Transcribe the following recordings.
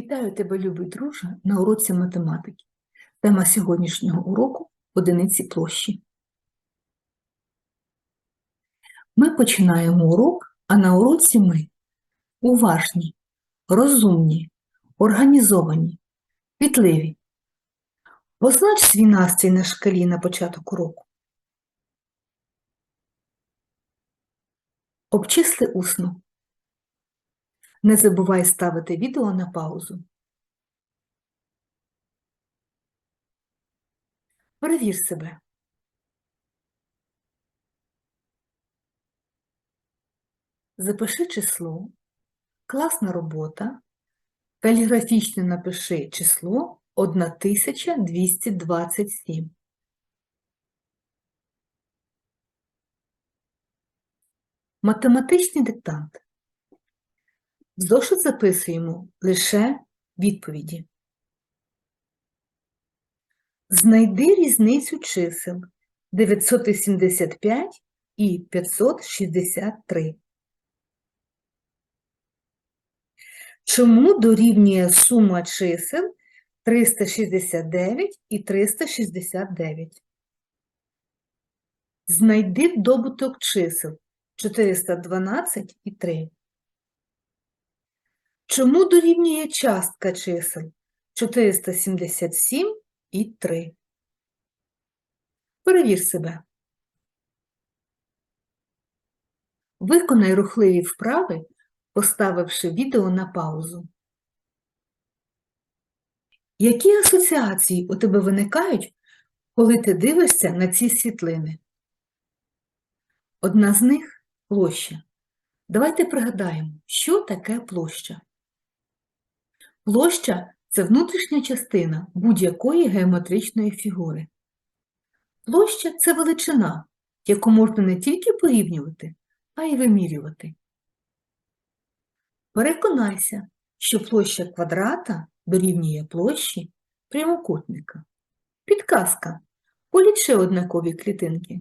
Вітаю тебе, любий друже, на уроці математики. Тема сьогоднішнього уроку одиниці площі. Ми починаємо урок, а на уроці ми уважні, розумні, організовані, пітливі. Познач свій настрій на шкалі на початок уроку. Обчисли усно. Не забувай ставити відео на паузу. Перевір себе. Запиши число, класна робота, каліграфічно напиши число 1227. Математичний диктант. В зошит записуємо лише відповіді. Знайди різницю чисел 975 і 563. Чому дорівнює сума чисел 369 і 369? Знайди добуток чисел 412 і 3. Чому дорівнює частка чисел 477 і 3? Перевір себе. Виконай рухливі вправи, поставивши відео на паузу. Які асоціації у тебе виникають, коли ти дивишся на ці світлини? Одна з них площа. Давайте пригадаємо, що таке площа. Площа це внутрішня частина будь-якої геометричної фігури. Площа це величина, яку можна не тільки порівнювати, а й вимірювати. Переконайся, що площа квадрата дорівнює площі прямокутника. Підказка. Полічи однакові клітинки.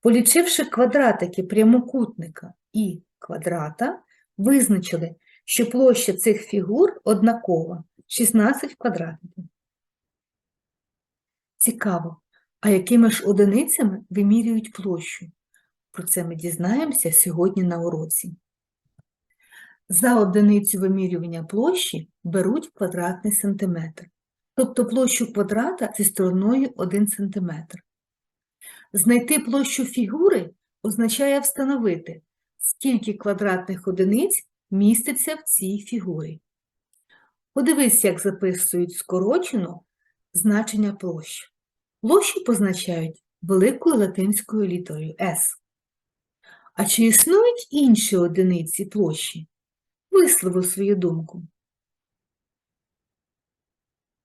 Полічивши квадратики прямокутника і квадрата, визначили, що площа цих фігур однакова 16 квадратиків. Цікаво, а якими ж одиницями вимірюють площу? Про це ми дізнаємося сьогодні на уроці. За одиницю вимірювання площі беруть квадратний сантиметр, тобто площу квадрата зі стороною 1 см. Знайти площу фігури означає встановити, скільки квадратних одиниць міститься в цій фігурі. Подивись, як записують скорочено значення площ. Площу позначають великою латинською літерою S. А чи існують інші одиниці площі? Вислови свою думку.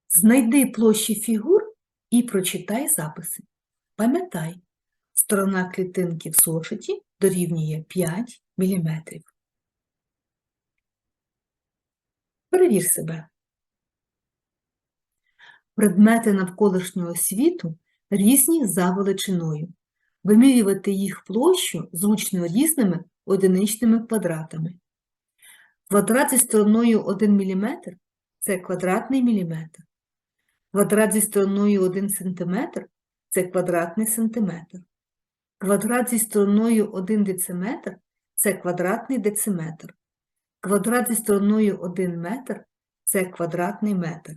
Знайди площі фігур і прочитай записи. Пам'ятай, сторона клітинки в зошиті дорівнює 5 мм. Перевір себе. Предмети навколишнього світу різні за величиною. Вимірювати їх площу зручно різними одиничними квадратами. Квадрат зі стороною 1 мм це квадратний міліметр. Квадрат зі стороною 1 см це квадратний сантиметр. Квадрат зі стороною 1 дециметр це квадратний дециметр. Квадрат зі стороною 1 метр це квадратний метр.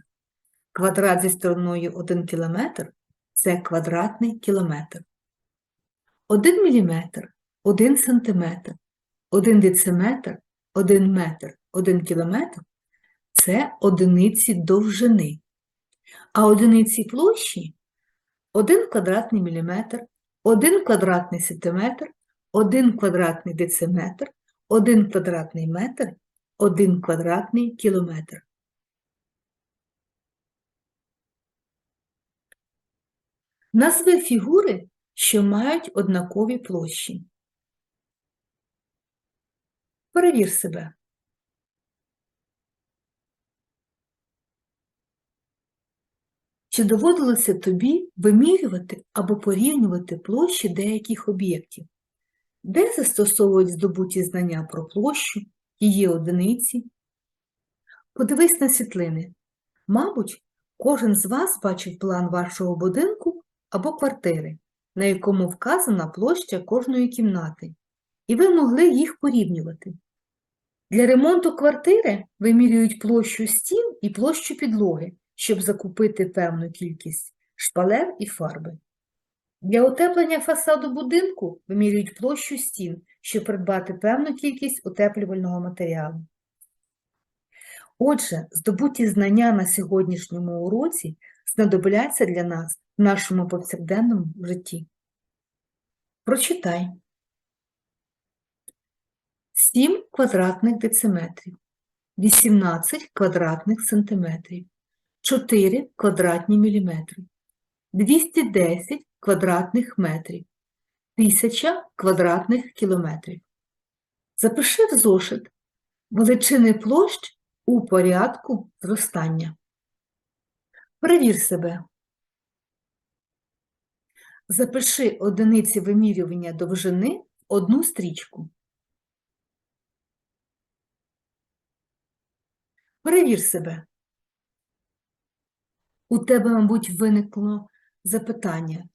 Квадрат зі стороною 1 кілометр це квадратний кілометр. 1 міліметр, 1 сантиметр, 1 дециметр, 1 метр, 1 кілометр це одиниці довжини. А одиниці площі 1 квадратний міліметр, 1 квадратний сантиметр, 1 квадратний дециметр, 1 квадратний метр, 1 квадратний кілометр. Назви фігури, що мають однакові площі. Перевір себе. Чи доводилося тобі вимірювати або порівнювати площі деяких об'єктів? Де застосовують здобуті знання про площу, її одиниці? Подивись на світлини. Мабуть, кожен з вас бачив план вашого будинку або квартири, на якому вказана площа кожної кімнати, і ви могли їх порівнювати. Для ремонту квартири вимірюють площу стін і площу підлоги, щоб закупити певну кількість шпалер і фарби. Для утеплення фасаду будинку вимірюють площу стін, щоб придбати певну кількість утеплювального матеріалу. Отже, здобуті знання на сьогоднішньому уроці знадобляться для нас в нашому повсякденному житті. Прочитай. 7 квадратних дециметрів, 18 квадратних сантиметрів, 4 квадратні міліметри, 210 квадратних метрів, 1000 квадратних кілометрів. Запиши в зошит величини площ у порядку зростання. Перевір себе. Запиши одиниці вимірювання довжини в одну стрічку. Перевір себе. У тебе, мабуть, виникло запитання.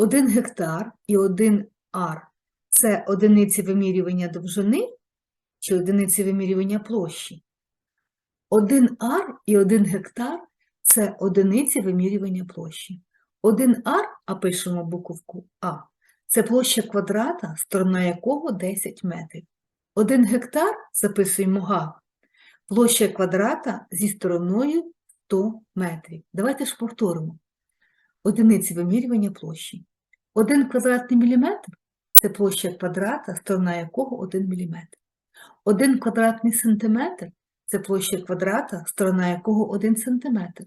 Один гектар і один ар – це одиниці вимірювання довжини чи одиниці вимірювання площі? Один ар і один гектар – це одиниці вимірювання площі. Один ар, а пишемо буковку А, це площа квадрата, сторона якого 10 метрів. Один гектар записуємо га, площа квадрата зі стороною 100 метрів. Давайте ж повторимо. Одиниці вимірювання площі. Один квадратний міліметр – це площа квадрата, сторона якого 1 міліметр. Один квадратний сантиметр – це площа квадрата, сторона якого 1 сантиметр.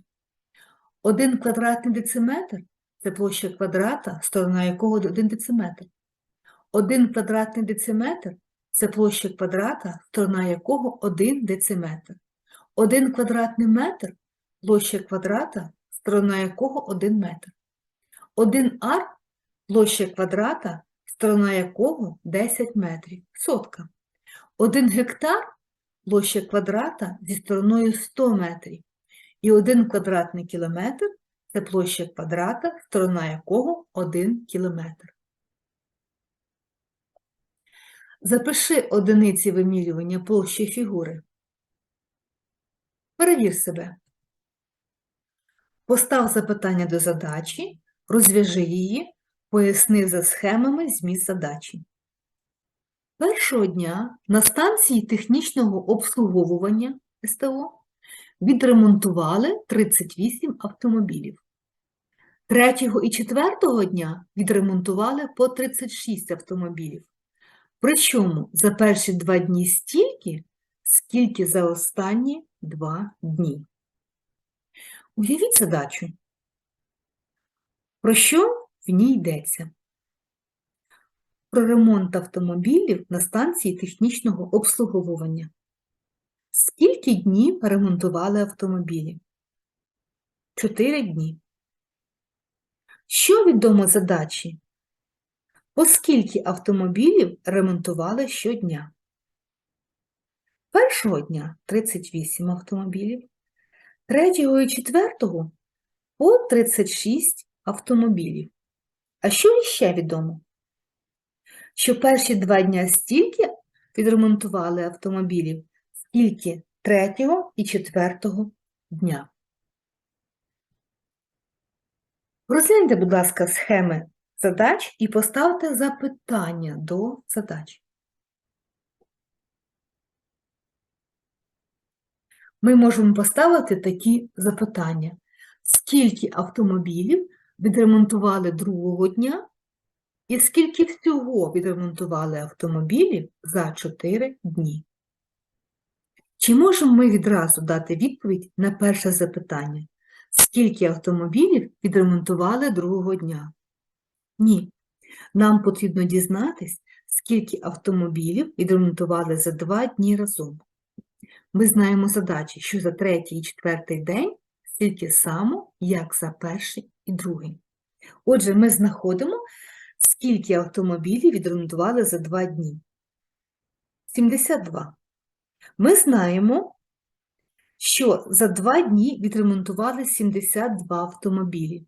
Один квадратний дециметр – це площа квадрата, сторона якого 1 дециметр. Один квадратний дециметр – це площа квадрата, сторона якого 1 дециметр. Один квадратний метр – площа квадрата, сторона якого 1 метр. Один ар – площа квадрата, сторона якого 10 метрів. Сотка. Один гектар – площа квадрата зі стороною 100 метрів. І один квадратний кілометр – це площа квадрата, сторона якого 1 кілометр. Запиши одиниці вимірювання площі фігури. Перевір себе. Постав запитання до задачі, розв'яжи її, поясни за схемами зміст задачі. Першого дня на станції технічного обслуговування СТО відремонтували 38 автомобілів. Третього і четвертого дня відремонтували по 36 автомобілів. Причому за перші два дні стільки, скільки за останні два дні. Уявіть задачу. Про що в ній йдеться? Про ремонт автомобілів на станції технічного обслуговування. Скільки днів ремонтували автомобілі? Чотири дні. Що відомо задачі? Оскільки автомобілів ремонтували щодня? Першого дня 38 автомобілів, третього і четвертого по 36 автомобілів. А що іще відомо? Що перші два дня стільки відремонтували автомобілів, скільки третього і четвертого дня. Розгляньте, будь ласка, схеми задач і поставте запитання до задач. Ми можемо поставити такі запитання. Скільки автомобілів відремонтували другого дня і скільки всього відремонтували автомобілів за 4 дні? Чи можемо ми відразу дати відповідь на перше запитання? Скільки автомобілів відремонтували другого дня? Ні. Нам потрібно дізнатись, скільки автомобілів відремонтували за два дні разом. Ми знаємо задачі, що за третій і четвертий день стільки само, як за перший і другий. Отже, ми знаходимо, скільки автомобілів відремонтували за два дні. 72. Ми знаємо, що за два дні відремонтували 72 автомобілі,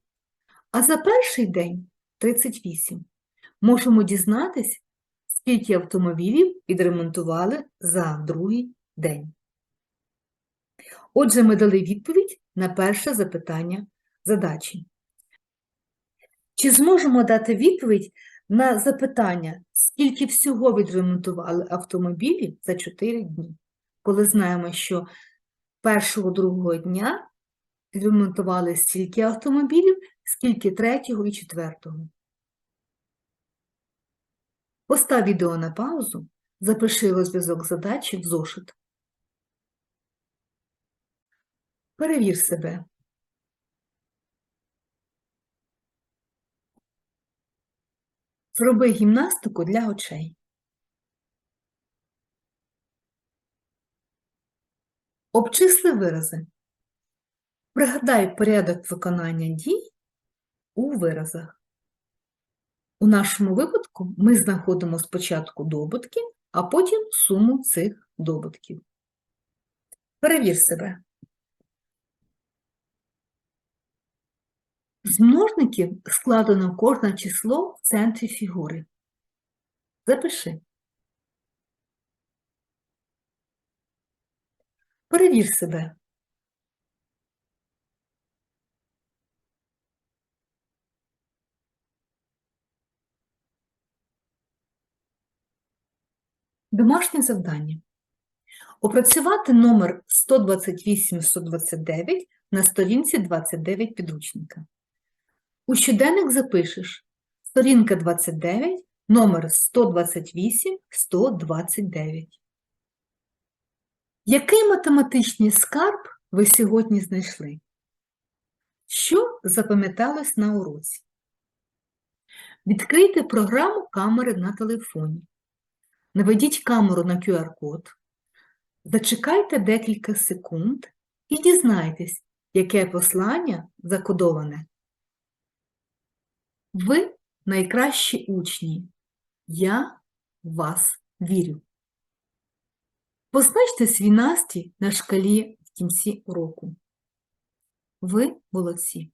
а за перший день 38. Можемо дізнатись, скільки автомобілів відремонтували за другий день. Отже, ми дали відповідь на перше запитання задачі. Чи зможемо дати відповідь на запитання, скільки всього відремонтували автомобілів за 4 дні, коли знаємо, що першого другого дня відремонтували стільки автомобілів, скільки третього і четвертого. Постав відео на паузу, запиши розв'язок задачі в зошит. Перевір себе. Зроби гімнастику для очей. Обчисли вирази. Пригадай порядок виконання дій у виразах. У нашому випадку ми знаходимо спочатку добутки, а потім суму цих добутків. Перевір себе. З множників складено кожне число в центрі фігури. Запиши. Перевір себе. Домашнє завдання. Опрацювати номер 128-129 на сторінці 29 підручника. У щоденник запишеш сторінка 29, номер 128-129. Який математичний скарб ви сьогодні знайшли? Що запам'яталось на уроці? Відкрийте програму камери на телефоні. Наведіть камеру на QR-код, зачекайте декілька секунд і дізнайтесь, яке послання закодоване. Ви найкращі учні. Я в вас вірю. Позначте свій настрій на шкалі в кінці уроку. Ви молодці.